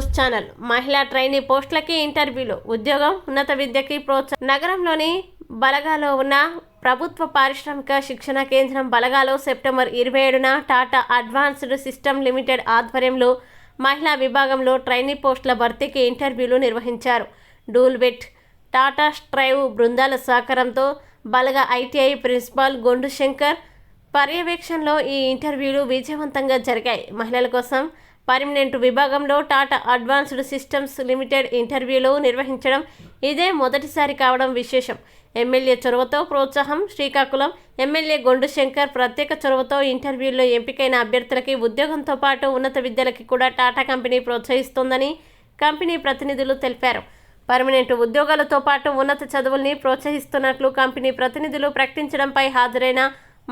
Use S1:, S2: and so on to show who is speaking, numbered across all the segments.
S1: News channel. మహిళా trainee పోస్టులకి ఇంటర్వ్యూలు. ఉద్యోగం ఉన్నత విద్యకి ప్రోత్సాహం నగరంలోని బలగాలో ఉన్న ప్రభుత్వ పారిశ్రామిక శిక్షణ కేంద్రం బలగాలో సెప్టెంబర్ ఇరవై ఏడున టాటా అడ్వాన్స్డ్ సిస్టమ్ లిమిటెడ్ ఆధ్వర్యంలో మహిళా విభాగంలో ట్రైనీ పోస్టుల భర్తీకి ఇంటర్వ్యూలు నిర్వహించారు. డూల్బెట్ టాటా స్ట్రైవ్ బృందాల సహకారంతో బలగా ఐటీఐ ప్రిన్సిపాల్ గొండు శంకర్ పర్యవేక్షణలో ఈ ఇంటర్వ్యూలు విజయవంతంగా జరిగాయి. మహిళల కోసం పర్మనెంట్ విభాగంలో టాటా అడ్వాన్స్డ్ సిస్టమ్స్ లిమిటెడ్ ఇంటర్వ్యూలు నిర్వహించడం ఇదే మొదటిసారి కావడం విశేషం. ఎమ్మెల్యే చొరవతో ప్రోత్సాహం శ్రీకాకుళం ఎమ్మెల్యే గొండు శంకర్ ప్రత్యేక చొరవతో ఇంటర్వ్యూల్లో ఎంపికైన అభ్యర్థులకి ఉద్యోగంతో పాటు ఉన్నత విద్యలకి కూడా టాటా కంపెనీ ప్రోత్సహిస్తోందని కంపెనీ ప్రతినిధులు తెలిపారు. పర్మనెంట్ ఉద్యోగాలతో పాటు ఉన్నత చదువుల్ని ప్రోత్సహిస్తున్నట్లు కంపెనీ ప్రతినిధులు ప్రకటించడంపై హాజరైన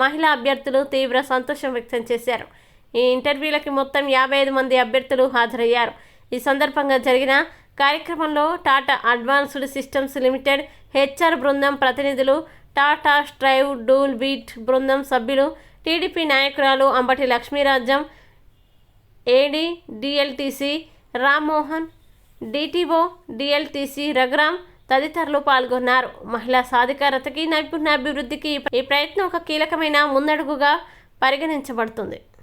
S1: మహిళా అభ్యర్థులు తీవ్ర సంతోషం వ్యక్తం చేశారు. ఈ ఇంటర్వ్యూలకి మొత్తం యాభై ఐదు మంది అభ్యర్థులు హాజరయ్యారు. ఈ సందర్భంగా జరిగిన కార్యక్రమంలో Tata Advanced Systems Limited HR బృందం ప్రతినిధులు టాటా స్ట్రైవ్ డూల్ బీట్ బృందం సభ్యులు టీడీపీ నాయకురాలు Ambati Lakshmirajyam AD DLTC Rammohan DTO DLTC Raghuram తదితరులు పాల్గొన్నారు. మహిళా సాధికారతకి నైపుణ్యాభివృద్ధికి ఈ ప్రయత్నం ఒక కీలకమైన ముందడుగుగా పరిగణించబడుతుంది.